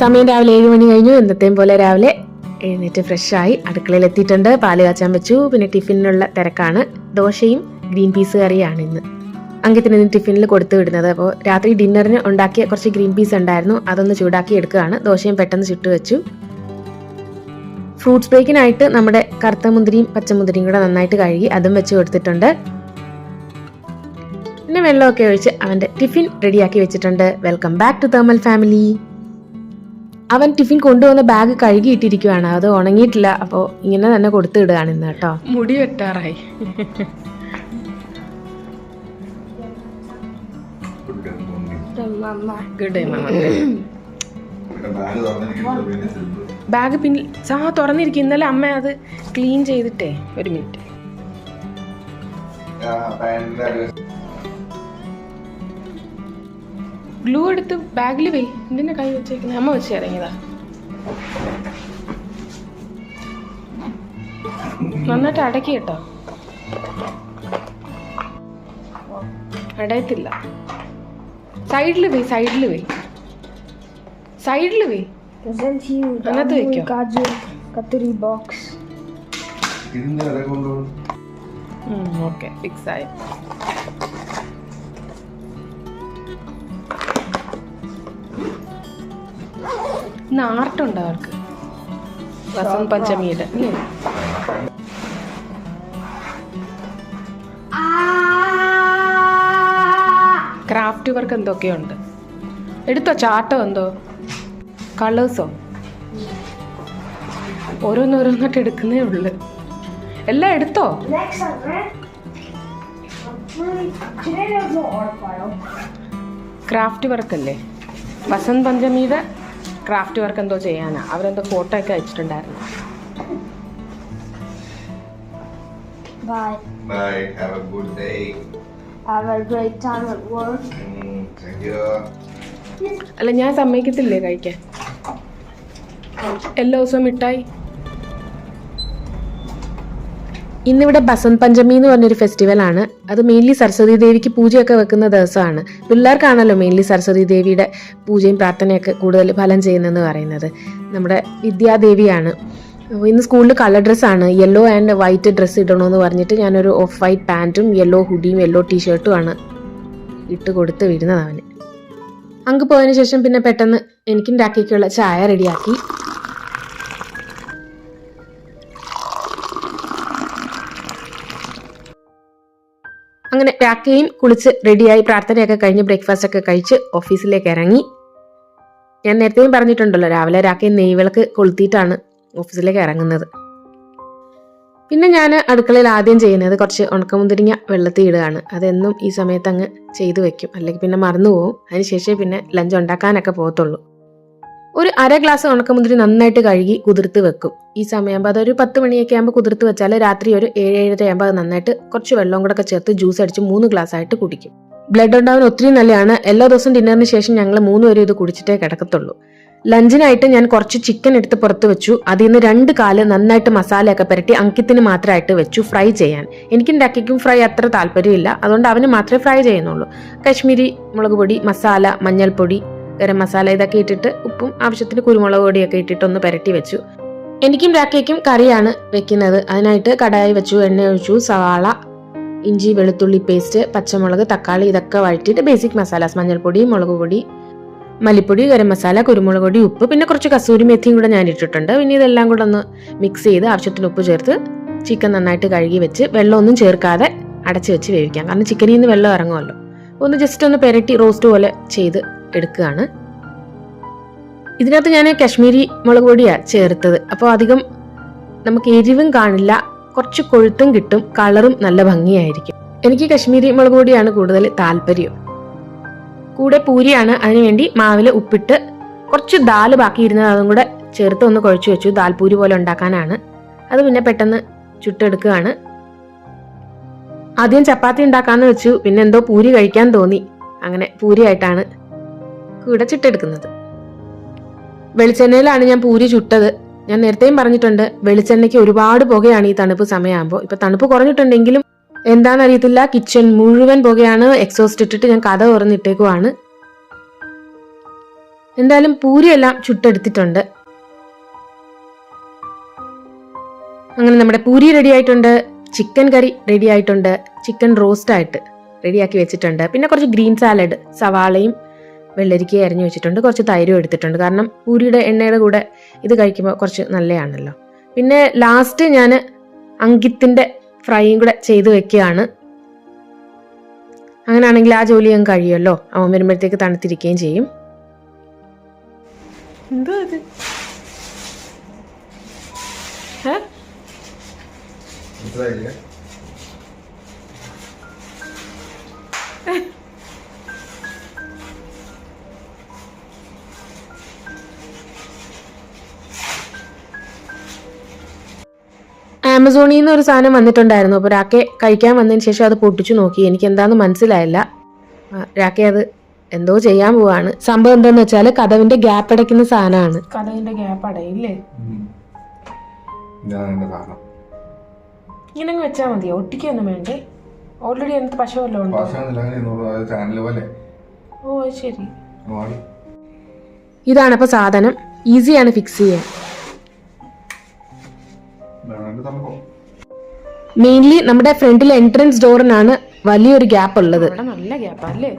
സമയം രാവിലെ ഏഴ് മണി കഴിഞ്ഞു. എന്നത്തെയും പോലെ രാവിലെ എഴുന്നേറ്റ് ഫ്രഷായി അടുക്കളയിൽ എത്തിയിട്ടുണ്ട്. പാൽ കാച്ചാൻ വെച്ചു. പിന്നെ ടിഫിനുള്ള തിരക്കാണ്. ദോശയും ഗ്രീൻ പീസ് കറിയാണ് ഇന്ന്. അങ്കത്തിന് ഇന്ന് ടിഫിനിൽ കൊടുത്തു വിടുന്നത്. അപ്പോൾ രാത്രി ഡിന്നറിന് ഉണ്ടാക്കിയ കുറച്ച് ഗ്രീൻ പീസ് ഉണ്ടായിരുന്നു. അതൊന്ന് ചൂടാക്കി എടുക്കുകയാണ്. ദോശയും പെട്ടെന്ന് ചുട്ടു വെച്ചു. ഫ്രൂട്ട്സ് ബ്രേക്കിനായിട്ട് നമ്മുടെ കറുത്ത മുന്തിരിയും പച്ചമുന്തിരിയും കൂടെ നന്നായിട്ട് കഴുകി അതും വെച്ച് കൊടുത്തിട്ടുണ്ട്. പിന്നെ വെള്ളമൊക്കെ ഒഴിച്ച് അവന്റെ ടിഫിൻ റെഡിയാക്കി വെച്ചിട്ടുണ്ട്. Welcome back to thermal family അവൻ ടിഫിൻ കൊണ്ടുവന്ന ബാഗ് കഴുകിയിട്ടിരിക്കുവാണ്. അത് ഉണങ്ങിയിട്ടില്ല. അപ്പോൾ ഇങ്ങനെ തന്നെ കൊടുത്തു വിടുകയാണ് ഇന്ന് കേട്ടോ. മുടി വെട്ടാറായി. ബാഗ് പിന്നെ സാ തുറന്നിരിക്കും. ഇന്നലെ അമ്മ അത് ക്ലീൻ ചെയ്തിട്ടേ. ഒരു മിനിറ്റ്. ഗ്ലൂ എടുത്ത് ബാഗിൽ വേ എന്തിനാ കൈ വെച്ചേക്കുന്നത് അമ്മ വെച്ച് ഇറങ്ങിയതാ. നന്നായിട്ട് അടക്കി കേട്ടോ. അടയത്തില്ല. സൈഡിൽ വേ സൈഡിൽ വേ സൈഡിൽ the അതിനകത്ത് വെക്കോ? Katuri box. ഓക്കെ. ഫിക്സ് ആയി ഇന്ന് ആർട്ടുണ്ട് അവർക്ക്? വസന്ത് പഞ്ചമിയുടെ? ക്രാഫ്റ്റ് വർക്ക് എന്തൊക്കെയുണ്ട്? എടുത്തോ ചാട്ടോ എന്തോ? കളേഴ്സോ? ഓരോന്നോരോന്നിട്ട് എടുക്കുന്നേ ഉള്ളു. എല്ലാം എടുത്തോ? ക്രാഫ്റ്റ് വർക്ക് അല്ലേ വസന്ത് പഞ്ചമിയുടെ ക്രാഫ്റ്റ് വർക്ക് എന്തോ ചെയ്യാനാണ് അവരെന്തോ ഫോട്ടോ ഒക്കെ അയച്ചിട്ടുണ്ടായിരുന്നു Bye. Bye. Have a good day. Have a great time at work. Mm, thank you. അല്ല ഞാൻ സമ്മതിക്കത്തില്ലേ കഴിക്കാൻ എല്ലാ ദിവസവും മിഠായി ഇന്നിവിടെ ബസന്ത് പഞ്ചമി എന്ന് പറഞ്ഞൊരു ഫെസ്റ്റിവൽ ആണ്. അത് മെയിൻലി സരസ്വതി ദേവിക്ക് പൂജയൊക്കെ വെക്കുന്ന ദിവസമാണ്. പിള്ളേർക്കാണല്ലോ മെയിൻലി സരസ്വതി ദേവിയുടെ പൂജയും പ്രാർത്ഥനയൊക്കെ കൂടുതൽ ഫലം ചെയ്യുന്നതെന്ന് പറയുന്നത്. നമ്മുടെ വിദ്യാദേവിയാണ്. ഇന്ന് സ്കൂളിൽ കളർ ഡ്രസ്സാണ് യെല്ലോ ആൻഡ് വൈറ്റ് ഡ്രസ്സ് ഇടണമെന്ന് പറഞ്ഞിട്ട് ഞാനൊരു ഓഫ് വൈറ്റ് പാന്റും യെല്ലോ ഹുഡിയും യെല്ലോ ടീഷർട്ടുമാണ് ഇട്ട് കൊടുത്ത് വിടുന്നത് അവന്. അങ്ങ് പോയതിന് ശേഷം പിന്നെ പെട്ടെന്ന് എനിക്കും രാക്കിക്കുള്ള ചായ റെഡിയാക്കി അങ്ങനെ രാക്കയും കുളിച്ച് റെഡിയായി പ്രാർത്ഥനയൊക്കെ കഴിഞ്ഞ് ബ്രേക്ക്ഫാസ്റ്റ് ഒക്കെ കഴിച്ച് ഓഫീസിലേക്ക് ഇറങ്ങി. ഞാൻ നേരത്തെയും പറഞ്ഞിട്ടുണ്ടല്ലോ രാവിലെ രാക്കയും നെയ്വിളക്ക് കൊളുത്തിയിട്ടാണ് ഓഫീസിലേക്ക് ഇറങ്ങുന്നത്. പിന്നെ ഞാൻ അടുക്കളയിൽ ആദ്യം ചെയ്യുന്നത് കുറച്ച് ഉണക്കമുന്തിരിങ്ങ വെള്ളത്തിൽ ഇടുകയാണ്. അതെന്നും ഈ സമയത്ത് അങ്ങ് ചെയ്തു വെക്കും. അല്ലെങ്കിൽ പിന്നെ മറന്നു പോകും അതിനുശേഷം പിന്നെ ലഞ്ച് ഉണ്ടാക്കാനൊക്കെ പോകത്തുള്ളൂ. ഒരു അര ഗ്ലാസ് ഉണക്കമുന്തിരി നന്നായിട്ട് കഴുകി കുതിർത്ത് വെക്കും. ഈ സമയമാകുമ്പോൾ അതൊരു പത്ത് മണിയൊക്കെ ആകുമ്പോൾ കുതിർത്ത് വെച്ചാൽ രാത്രി ഒരു ഏഴ് ഏഴര ആകുമ്പോൾ അത് നന്നായിട്ട് കുറച്ച് വെള്ളം കൂടെ ഒക്കെ ചേർത്ത് ജ്യൂസ് അടിച്ച് മൂന്ന് ഗ്ലാസ് ആയിട്ട് കുടിക്കും. ബ്ലഡ് ഉണ്ടാവാൻ ഒത്തിരി നല്ലതാണ്. എല്ലാ ദിവസവും ഡിന്നറിന് ശേഷം ഞങ്ങൾ മൂന്ന് പേരും ഇത് കുടിച്ചിട്ടേ കിടക്കത്തുള്ളൂ. ലഞ്ചിനായിട്ട് ഞാൻ കുറച്ച് ചിക്കൻ എടുത്ത് പുറത്ത് വെച്ചു. അതിൽ നിന്ന് രണ്ട് കാൽ നന്നായിട്ട് മസാലയൊക്കെ പുരട്ടി അങ്കിത്തിന് മാത്രമായിട്ട് വെച്ചു ഫ്രൈ ചെയ്യാൻ. എനിക്കും ഡക്കിക്കും ഫ്രൈ അത്ര താല്പര്യമില്ല. അതുകൊണ്ട് അവന് മാത്രമേ ഫ്രൈ ചെയ്യുന്നുള്ളൂ. കശ്മീരി മുളക് പൊടി മസാല മഞ്ഞൾപ്പൊടി ഗരം മസാല ഇതൊക്കെ ഇട്ടിട്ട് ഉപ്പും ആവശ്യത്തിന് കുരുമുളക് പൊടിയൊക്കെ ഇട്ടിട്ട് ഒന്ന് പുരട്ടി വെച്ചു. എനിക്കും രാക്കയ്ക്കും കറിയാണ് വെക്കുന്നത്. അതിനായിട്ട് കടായി വെച്ചു എണ്ണ ഒഴിച്ചു സവാള ഇഞ്ചി വെളുത്തുള്ളി പേസ്റ്റ് പച്ചമുളക് തക്കാളി ഇതൊക്കെ വഴറ്റിയിട്ട് ബേസിക് മസാലാസ് മഞ്ഞൾപ്പൊടി മുളക് പൊടി മല്ലിപ്പൊടി ഗരം മസാല കുരുമുളക് പൊടി ഉപ്പ് പിന്നെ കുറച്ച് കസൂരി മെത്തിയും കൂടെ ഞാൻ ഇട്ടിട്ടുണ്ട്. പിന്നെ ഇതെല്ലാം കൂടെ ഒന്ന് മിക്സ് ചെയ്ത് ആവശ്യത്തിന് ഉപ്പ് ചേർത്ത് ചിക്കൻ നന്നായിട്ട് കഴുകി വെച്ച് വെള്ളമൊന്നും ചേർക്കാതെ അടച്ച് വെച്ച് വേവിക്കാം. കാരണം ചിക്കനിൽ നിന്ന് വെള്ളം ഇറങ്ങുമല്ലോ. ഒന്ന് ജസ്റ്റ് ഒന്ന് പെരട്ടി റോസ്റ്റ് പോലെ ചെയ്ത് എടുക്കുകയാണ്. ഇതിനകത്ത് ഞാൻ കശ്മീരി മുളക് പൊടിയാണ് ചേർത്തത്. അപ്പോൾ അധികം നമുക്ക് എരിവും കാണില്ല. കുറച്ച് കൊഴുത്തും കിട്ടും. കളറും നല്ല ഭംഗിയായിരിക്കും. എനിക്ക് കശ്മീരി മുളക് പൊടിയാണ് കൂടുതൽ താല്പര്യം. കൂടെ പൂരിയാണ്. അതിനുവേണ്ടി മാവിൽ ഉപ്പിട്ട് കുറച്ച് ദാൽ ബാക്കിയിരുന്നത് അതും കൂടെ ചേർത്ത് ഒന്ന് കുഴച്ച് വെച്ചു. ദാൽപൂരി പോലെ ഉണ്ടാക്കാനാണ്. അത് പിന്നെ പെട്ടെന്ന് ചുട്ടെടുക്കുകയാണ്. ആദ്യം ചപ്പാത്തി ഉണ്ടാക്കാന്ന് വെച്ചു. പിന്നെ എന്തോ പൂരി കഴിക്കാൻ തോന്നി. അങ്ങനെ പൂരിയായിട്ടാണ് കൂടെ ചുട്ടെടുക്കുന്നത് വെളിച്ചെണ്ണയിലാണ് ഞാൻ പൂരി ചുട്ടത്. ഞാൻ നേരത്തെയും പറഞ്ഞിട്ടുണ്ട് വെളിച്ചെണ്ണയ്ക്ക് ഒരുപാട് പുകയാണ് ഈ തണുപ്പ് സമയമാകുമ്പോൾ ഇപ്പൊ തണുപ്പ് കുറഞ്ഞിട്ടുണ്ടെങ്കിലും എന്താണെന്നറിയത്തില്ല കിച്ചൺ മുഴുവൻ പുകയാണ് എക്സോസ്റ്റ് ഇട്ടിട്ട് ഞാൻ കഥ തുറന്നിട്ടേക്കുവാണ്. എന്തായാലും പൂരിയെല്ലാം ചുട്ടെടുത്തിട്ടുണ്ട്. അങ്ങനെ നമ്മുടെ പൂരി റെഡി ആയിട്ടുണ്ട് ചിക്കൻ കറി റെഡി ആയിട്ടുണ്ട് ചിക്കൻ റോസ്റ്റ് ആയിട്ട് റെഡിയാക്കി വെച്ചിട്ടുണ്ട്. പിന്നെ കുറച്ച് ഗ്രീൻ സാലഡ് സവാളയും വെള്ളരിക്കയും അരിഞ്ഞു വെച്ചിട്ടുണ്ട് കുറച്ച് തൈരും എടുത്തിട്ടുണ്ട്. കാരണം പൂരിയുടെ എണ്ണയുടെ കൂടെ ഇത് കഴിക്കുമ്പോൾ കുറച്ച് നല്ലതാണല്ലോ പിന്നെ ലാസ്റ്റ് ഞാൻ അങ്കിത്തിന്റെ ഫ്രൈയും കൂടെ ചെയ്ത് വെക്കുകയാണ്. അങ്ങനെയാണെങ്കിൽ ആ ജോലി ഞാൻ കഴിയുമല്ലോ. അവൻ വരുമ്പോഴത്തേക്ക് തണുത്തിരിക്കുകയും ചെയ്യും. എന്തോ അത് ഏ ആമസോണിൽ നിന്ന് ഒരു സാധനം വന്നിട്ടുണ്ടായിരുന്നു. അപ്പോൾ രാക്കെ കഴിക്കാൻ വന്നതിന് ശേഷം അത് പൊട്ടിച്ചു നോക്കി. എനിക്ക് എന്താണെന്ന് മനസ്സിലായില്ല രാക്കെ അത് എന്തോ ചെയ്യാൻ പോവാണ്. സംഭവം എന്താന്ന് വെച്ചാൽ കഥവിന്റെ ഗ്യാപ്പ് അടയ്ക്കുന്ന സാധനമാണ്. കഥവിന്റെ ഗ്യാപ്പ് അടയില്ലേ? ഇങ്ങനെ വെച്ചാൽ മതിയോ? ഒട്ടിക്കൊന്നും വേണ്ടേ? ഓൾറെഡി അതിനകത്ത് പശ വല്ലതും ഓ ശരി. ഇതാണ് ഇപ്പൊ സാധനം. ഈസിയാണ് ഫിക്സ് ചെയ്യാൻ. മെയിൻലി നമ്മുടെ ഫ്രണ്ടിൽ എൻട്രൻസ് ഡോറിനാണ് വലിയൊരു ഗ്യാപ്പ് ഉള്ളത്. നല്ല ഗ്യാപ്പാ അല്ലേ?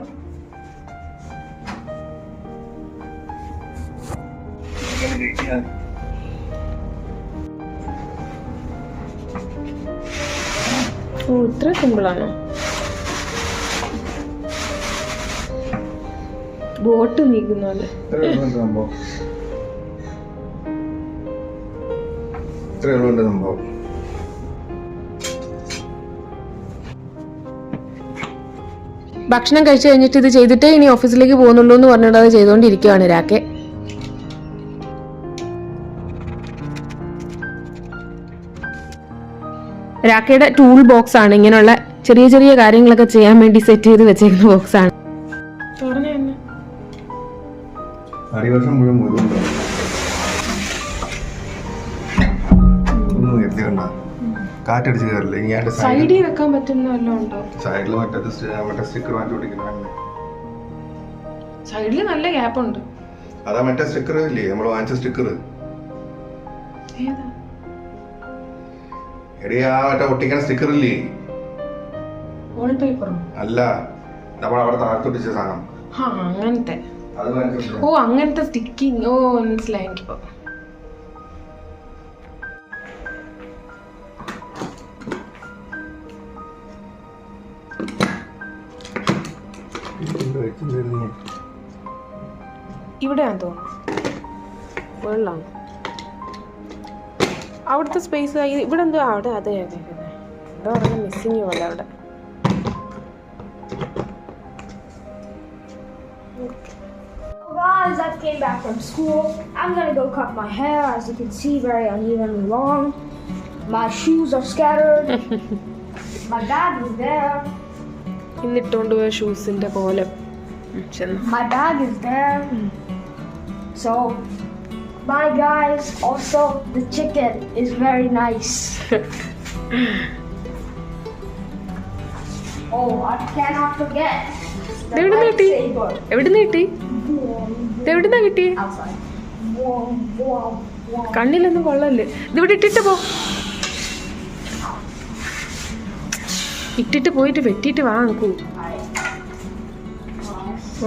ഓ ഇത്ര സിമ്പിളാണോ ബോട്ട് നീക്കുന്ന പോലെ ഇത്ര ഉള്ളൂ സംഭവം. സംഭവം ഭക്ഷണം കഴിച്ചു കഴിഞ്ഞിട്ട് ഇത് ചെയ്തിട്ടേ ഇനി ഓഫീസിലേക്ക് പോകുന്നുള്ളൂ എന്ന് പറഞ്ഞിട്ട് അത് ചെയ്തുകൊണ്ടിരിക്കുകയാണ് രാക്കെ. രാക്കയുടെ ടൂൾ ബോക്സ് ആണ് ഇങ്ങനെയുള്ള ചെറിയ ചെറിയ കാര്യങ്ങളൊക്കെ ചെയ്യാൻ വേണ്ടി സെറ്റ് ചെയ്ത് വെച്ചേക്കുന്ന ബോക്സ് ആണ്. കാറ്റടിച്ച് കയറില്ല. ഇനി അതിന്റെ സൈഡിൽ വെക്കാൻ പറ്റുന്ന വല്ലതും ഉണ്ടോ? സൈഡിൽ മറ്റേ സ്റ്റ്- മറ്റേ സ്റ്റിക്കർ മാറ്റി പിടിക്കുന്നുണ്ട് സൈഡിൽ നല്ല ഗ്യാപ്പ് ഉണ്ട്. അതാ മറ്റേ സ്റ്റിക്കർ ഇല്ലേ? നമ്മൾ വാങ്ങിച്ച സ്റ്റിക്കർ ഏതാ? എടി ആ മറ്റേ ഒട്ടിക്കണ സ്റ്റിക്കർ ഇല്ലേ? വോൾ പേപ്പറോ അല്ല. നമ്മൾ അവിടെ താഴ്ത്തൊട്ടിച്ച സാധനം. ആ അങ്ങനത്തെ. അത് വാങ്ങിച്ചു ഓ അങ്ങനത്തെ സ്റ്റിക്കിങ് ഓ മനസ്സിലായി എനിക്കിപ്പോ ഇവിടെയാന്ന് തോന്നുന്നു വെള്ളമാണ് അവിടുത്തെ സ്പേസ് ഇവിടെ എന്തോ അവിടെ അതെ അതെ അതെ എന്തോ പറഞ്ഞ മിസ്സിങ് പോലെ അവിടെ Guys, I came back from school. I'm gonna go cut my hair, as you can see, very unevenly long. My shoes are scattered. my dad was there. ഇന്നിട്ടുകൊണ്ട് പോയ ഷൂസിന്റെ പോലെ ചെന്ന് My bag is there. So, bye, guys. Also, the chicken is very nice. oh, I cannot forget. എവിടുന്ന് കിട്ടി എവിടുന്ന കിട്ടി whoa, whoa. കണ്ണിലൊന്നും കൊള്ളല്ലേ ഇതിവിടെ ഇട്ടിട്ട് പോ ഇട്ടിട്ട് പോയിട്ട് വെട്ടിയിട്ട് വാ നോക്കൂ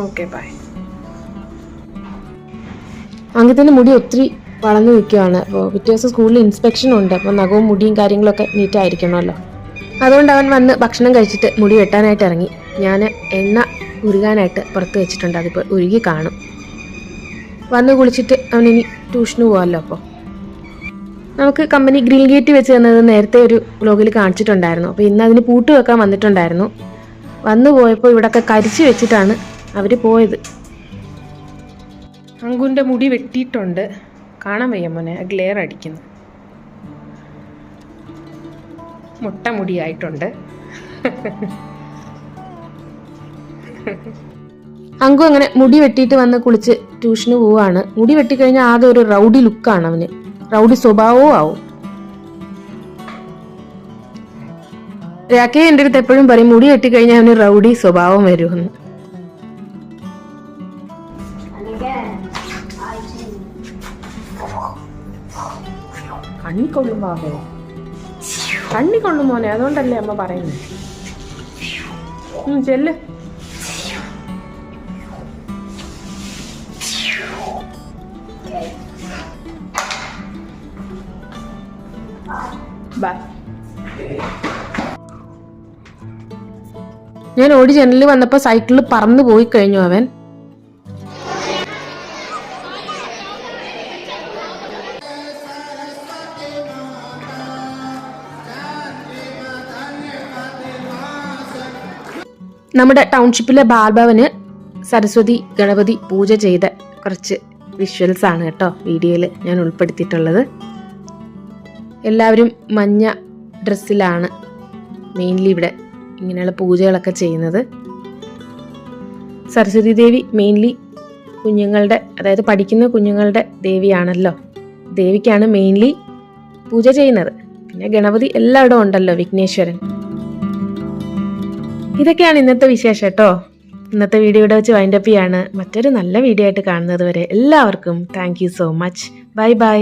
ഓക്കെ മുടി ഒത്തിരി വളർന്നു നിൽക്കുകയാണ്. അപ്പോൾ പിറ്റേ ദിവസം സ്കൂളിൽ ഇൻസ്പെക്ഷൻ ഉണ്ട്. അപ്പോൾ നഖവും മുടിയും കാര്യങ്ങളൊക്കെ നീറ്റ് ആയിരിക്കണമല്ലോ. അതുകൊണ്ട് അവൻ വന്ന് ഭക്ഷണം കഴിച്ചിട്ട് മുടി വെട്ടാനായിട്ട് ഇറങ്ങി. ഞാൻ എണ്ണ ഉരുകാനായിട്ട് പുറത്ത് വെച്ചിട്ടുണ്ട്. അതിപ്പോൾ ഉരുകി കാണും. വന്ന് കുളിച്ചിട്ട് അവൻ ഇനി ട്യൂഷന് പോകാമല്ലോ അപ്പോൾ നമുക്ക് കമ്പനി ഗ്രിൽ ഗേറ്റ് വെച്ച് തന്നത് നേരത്തെ ഒരു വ്ലോഗിൽ കാണിച്ചിട്ടുണ്ടായിരുന്നു. അപ്പോൾ ഇന്ന് അതിന് പൂട്ട് വെക്കാൻ വന്നിട്ടുണ്ടായിരുന്നു. വന്നു പോയപ്പോൾ ഇവിടെയൊക്കെ കരിച്ച് വെച്ചിട്ടാണ് അവർ പോയത്. അങ്കുന്റെ മുടി വെട്ടിയിട്ടുണ്ട്. കാണാൻ വയ്യ മോനെ ഗ്ലെയർ അടിക്കുന്നു. മുട്ട മുടിയായിട്ടുണ്ട്. അങ്കു അങ്ങനെ മുടി വെട്ടിയിട്ട് വന്ന് കുളിച്ച് ട്യൂഷന് പോവാണ്. മുടി വെട്ടിക്കഴിഞ്ഞാൽ ആകെ ഒരു റൗഡി ലുക്കാണ് അവന്. റൗഡി സ്വഭാവവും ആവും. രാക്കേ എന്റെ അടുത്ത് എപ്പോഴും പറയും മുടി വെട്ടിക്കഴിഞ്ഞാൽ അവന് റൗഡി സ്വഭാവം വരുമെന്ന്. കണ്ണി കൊള്ളും ബാബേ കണ്ണി കൊള്ളും മോനെ അതുകൊണ്ടല്ലേ അമ്മ പറയുന്നത് ചെല്ല്. ഞാൻ ഓടി ജനലിൽ വന്നപ്പോൾ സൈക്കിളിൽ പറന്നു പോയി കഴിഞ്ഞു അവൻ. നമ്മുടെ ടൗൺഷിപ്പിലെ ബാൽഭവന് സരസ്വതി ഗണപതി പൂജ ചെയ്ത കുറച്ച് വിഷ്വൽസ് ആണ് കേട്ടോ വീഡിയോയിൽ ഞാൻ ഉൾപ്പെടുത്തിയിട്ടുള്ളത്. എല്ലാവരും മഞ്ഞ ഡ്രസ്സിലാണ് മെയിൻലി ഇവിടെ ഇങ്ങനെയുള്ള പൂജകളൊക്കെ ചെയ്യുന്നത്. സരസ്വതി ദേവി മെയിൻലി കുഞ്ഞുങ്ങളുടെ അതായത് പഠിക്കുന്ന കുഞ്ഞുങ്ങളുടെ ദേവിയാണല്ലോ. ദേവിക്കാണ് മെയിൻലി പൂജ ചെയ്യുന്നത്. പിന്നെ ഗണപതി എല്ലായിടവും ഉണ്ടല്ലോ വിഘ്നേശ്വരൻ. ഇതൊക്കെയാണ് ഇന്നത്തെ വിശേഷം കേട്ടോ. ഇന്നത്തെ വീഡിയോ ഇവിടെ വെച്ച് വൈൻഡപ്പ് ചെയ്യാണ്. മറ്റൊരു നല്ല വീഡിയോ ആയിട്ട് കാണുന്നത് വരെ എല്ലാവർക്കും thank so much bye bye